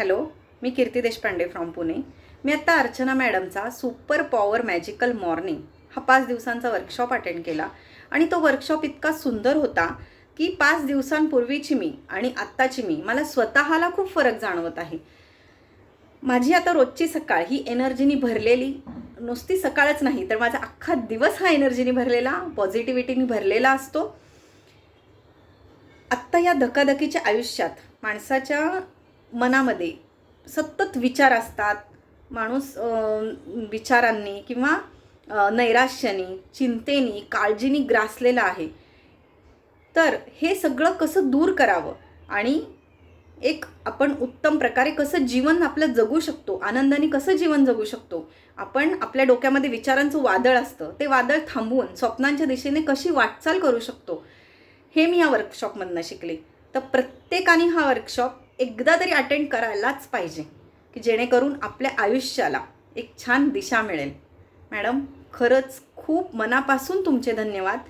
Hello मी Kirti Deshpande from Pune. मी आत्ता अर्चना मॅडमचा सुपर पॉवर मॅजिकल मॉर्निंग हा पाच दिवसांचा वर्कशॉप अटेंड केला. आणि तो वर्कशॉप इतका सुंदर होता की पाच दिवसांपूर्वीची मी आणि आत्ताची मी मला स्वतःला खूप फरक जाणवत आहे. माझी आता रोजची सकाळ ही एनर्जीनी भरलेली नुसती सकाळच नाही तर माझा अख्खा दिवस हा एनर्जीनी भरलेला पॉझिटिव्हिटीनी भरलेला असतो. आत्ता या धकाधकीच्या आयुष्यात माणसाच्या मनामध्ये सतत विचार असतात. माणूस विचारांनी किंवा नैराश्याने चिंतेनी काळजीनी ग्रासलेला आहे. तर हे सगळं कसं दूर करावं आणि एक आपण उत्तम प्रकारे कसं जीवन आपलं जगू शकतो आनंदाने कसं जीवन जगू शकतो आपण आपल्या डोक्यामध्ये विचारांचं वादळ असतं. ते वादळ थांबवून स्वप्नांच्या दिशेने कशी वाटचाल करू शकतो हे मी या वर्कशॉपमधनं शिकले. तर प्रत्येकाने हा वर्कशॉप एकदा तरी अटेंड करायलाच पाहिजे की जेणेकरून आपल्या आयुष्याला एक छान दिशा मिळेल. मॅडम खरंच खूप मनापासून तुमचे धन्यवाद.